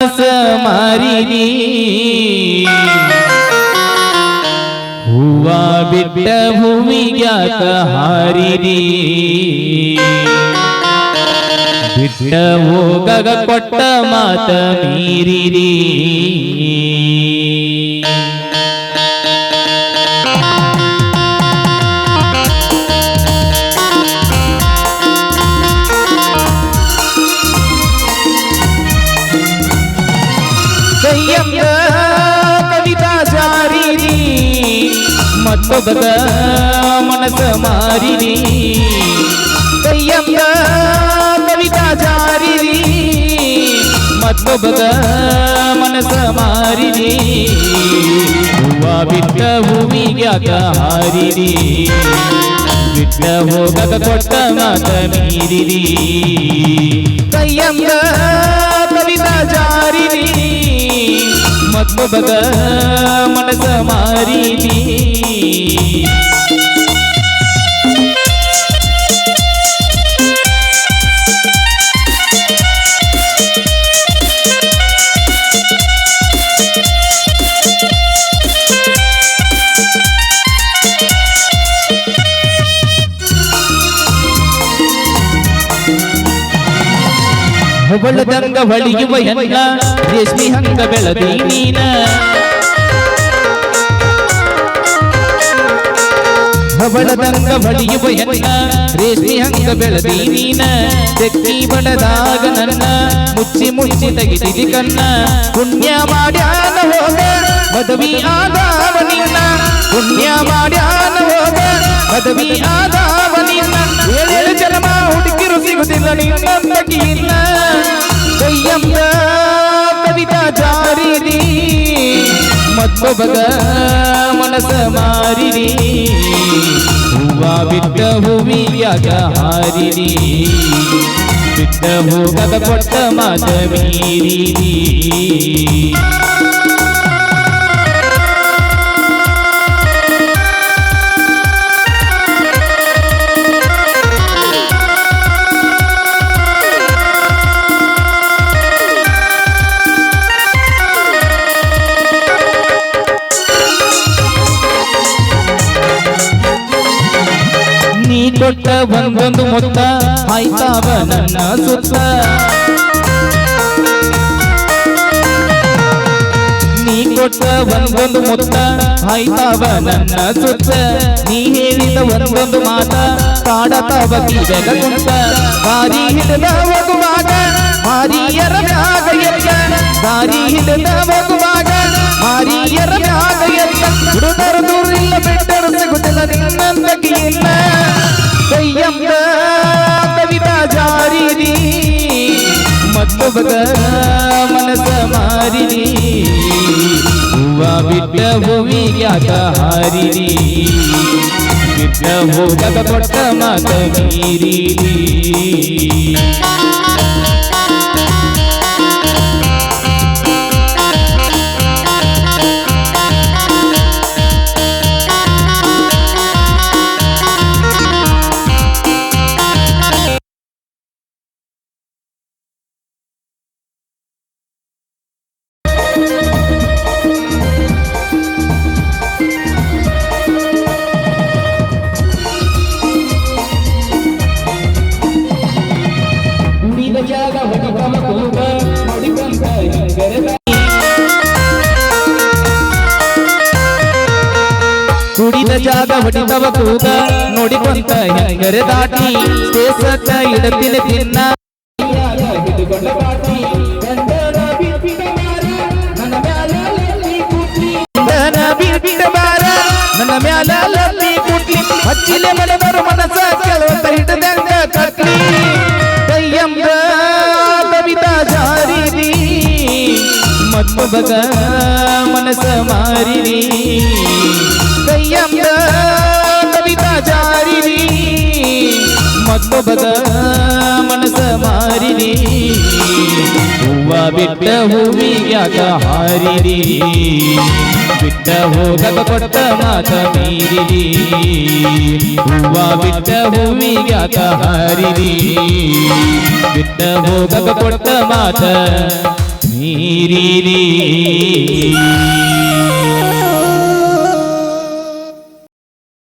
ಮಾರಿರಿ ಹೂವ ಬಿಟ್ಟ ಹೂವಿಗ್ಯಾಕ ಹಾರಿರಿ? ಬಿಟ್ಟ ಹೋಗ ಕೊಟ್ಟ ಮಾತ ಮೀರಿರಿ. ಕೈಯಂಗ ಕವಿತಾ ಸಾರಿನಿ ಮತ್ತೊಬ್ಬದ ಮನಸ ಮಾರಿನಿ. ಕೈಯಂಗ ಕವಿತಾ ಸಾರಿನಿ ಮತ್ತೊಬ್ಬದ ಮನಸ ಮಾರಿನಿ. ಹೂವ ಬಿಟ್ಟ ಹೂವಿಗ್ಯಾಕ ಹಾರಿರಿ, ಬಿಟ್ಟ ಹೋಗದ ಕೊಟ್ಟ ಮಾತ ಮೀರಿರಿ. ಕೈಯಂಗ બબગ મન સમારી બી ಹೊಗಳದಂಗ ಹೊಳಿಯುವ ಎಲ್ಲ ರೇಷ್ಮಿ ಹಂಗ ಬೆಳದಿ ನೀನ. ಹೊಗಳದಂಗ ಹೊಳಿಯುವ ಎಲ್ಲ ರೇಷ್ಮಿ ಹಂಗ ಬೆಳದಿ ನೀನ. ತೆಕ್ಕಿ ಬಡದಾಗ ನನ್ನ ಮುಚ್ಚಿ ಮುಚ್ಚಿ ತೆಗಿದಿದಿ ಕನ್ನ. ಪುಣ್ಯ ಮಾಡ್ಯಾನ ಹೋದ ಮದವಿ ಆದಾವ ನಿನ್ನ. ಪುಣ್ಯ ಮಾಡ್ಯಾನ ಹೋದ ಮದವಿ ಆದಾವ ನಿನ್ನ. ಏಳೇಳು ಜನ್ಮ ಹುಡುಕಿರು ಸಿಗುದಿಲ್ಲ ನಿನ್ನಂತಕಿಲ್ಲ ಮತ್ತೊಬ್ಬಗ ಮನಸ ಮಾರಿರಿ. ಹೂವ ಬಿಟ್ಟ ಹೂವಿಯಾಗ ಹಾರಿರಿ. ಬಿಟ್ಟ ಹೋಗದ ಕೊಟ್ಟ ಮಾತ ಮೀರಿರಿ ಕೊಟ್ಟ ಒಂದೊಂದು ಮೊತ್ತ ಆಯ್ತಾವ ನನ್ನ ಸುತ್ತ ನೀ ಕೊಟ್ಟ ಒಂದೊಂದು ಮೊತ್ತ ಆಯ್ತಾವ ನನ್ನ ಸುತ್ತ ನೀ ಹೇಳಿದ ಒಂದೊಂದು ಮಾತ ಕಾಡತಾವ ಕಿವೆಗ ಕುಂತ ದಾರಿ ಹಿಡಿದ ಹೋಗುವಾಗ ಮಾರಿಯರ ಮ್ಯಾಗ ಎತ್ತ ದಾರಿ ಹಿಡಿದ ಹೋಗುವಾಗ शोभग मनस मारिनी. हुआ बिट होवी ज्ञात हारिनी. बिट होगत पट्ट मात मीरिनी. ಕುಡಿದ ಜಾಗ ಹೊಡಿತವ ಕೂಗ ನೋಡಿಕೊಂತ ಹೆಂಗರೆ ದಾಟಿ ಸ್ಟೇಸಕ್ಕ ಇಡತಿನ ತಿನ್ನ ಹಿಡಿಕೊಂಡ ಬಾಟಿ ಗಂಡನ ಬಿಟ್ಟಿದ ಮಾರ ನನ್ನ ಮ್ಯಾಲ ಲಲ್ಲಿ ಕುಟ್ಲಿ ಗಂಡನ ಬಿಟ್ಟಿದ ಮಾರ ನನ್ನ ಮ್ಯಾಲ ಲಲ್ಲಿ ಕುಟ್ಲಿ ಹಚ್ಚಿಲೆ ಮನೆದವರು ಮನಸ ಮತ್ತೊಬ್ಬಗ ಮನಸ ಮಾರಿರಿ ಕೈಯಂಬ ಕವಿತಾ ಜಾರಿರಿ ಮತ್ತೊಬ್ಬಗ ಮನಸ ಮಾರಿರಿ ಹೂವ ಬಿಟ್ಟ ಹೂವಿಗ್ಯಾಕ ಹಾರಿರಿ ಬಿಟ್ಟ ಹೋಗಕ ಕೊಟ್ಟ ಮಾತ ಮೀರಿರಿ ಹೂವ ಬಿಟ್ಟ ಹೂವಿಗ್ಯಾಕ ಹಾರಿರಿ ಬಿಟ್ಟ ಹೋಗಕ ಕೊಟ್ಟ ಮಾತ நீரீரீ.